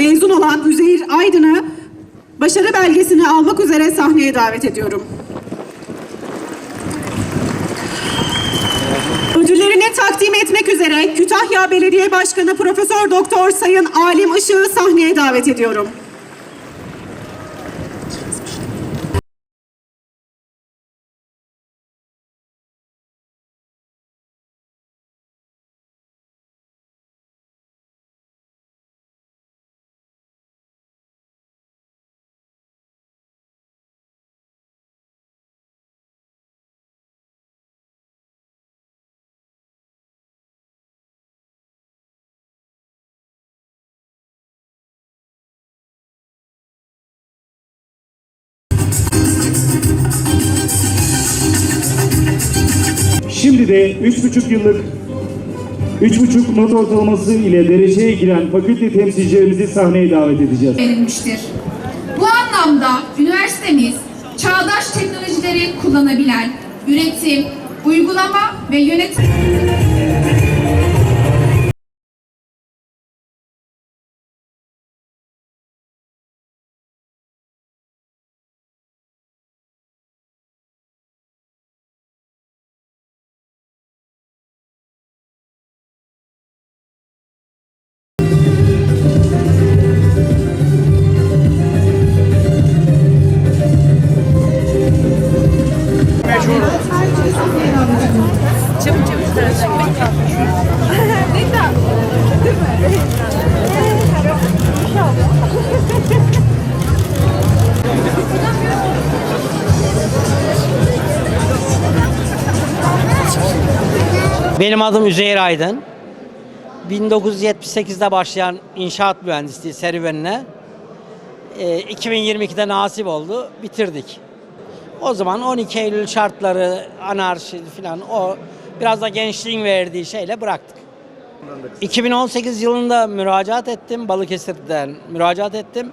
mezun olan Üzeyir Aydın'ı başarı belgesini almak üzere sahneye davet ediyorum. Ödüllerini takdim etmek üzere Kütahya Belediye Başkanı Profesör Doktor Sayın Alim Işık'ı sahneye davet ediyorum. Şimdi de 3,5 yıllık 3,5 not ortalaması ile dereceye giren fakülte temsilcilerimizi sahneye davet edeceğiz. verilmiştir. Bu anlamda üniversitemiz çağdaş teknolojileri kullanabilen üretim, uygulama ve yönetim Benim adım Üzeyir Aydın. 1978'de başlayan inşaat mühendisliği serüvenine e, 2022'de nasip oldu, bitirdik. O zaman 12 Eylül şartları, anarşi falan o biraz da gençliğin verdiği şeyle bıraktık. 2018 yılında müracaat ettim, Balıkesir'den müracaat ettim.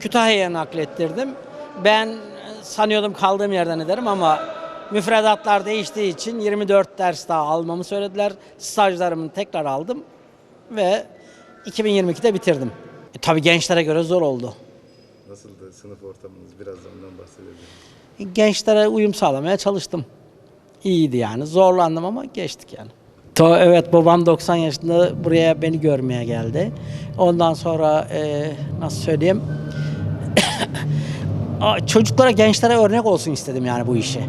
Kütahya'ya naklettirdim. Ben sanıyordum kaldığım yerden ederim ama müfredatlar değiştiği için 24 ders daha almamı söylediler. Stajlarımı tekrar aldım ve 2022'de bitirdim. E, tabii gençlere göre zor oldu. Nasıldı sınıf ortamınız? Biraz da ondan bahsedelim. Gençlere uyum sağlamaya çalıştım. İyiydi yani. Zorlandım ama geçtik yani. To, evet babam 90 yaşında buraya beni görmeye geldi. Ondan sonra e, nasıl söyleyeyim? Çocuklara, gençlere örnek olsun istedim yani bu işi.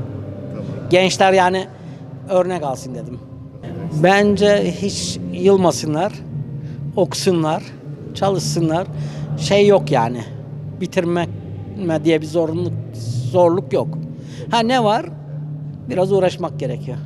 Gençler yani örnek alsın dedim. Bence hiç yılmasınlar, okusunlar, çalışsınlar. Şey yok yani. Bitirmek diye bir zorunluluk zorluk yok. Ha ne var? Biraz uğraşmak gerekiyor.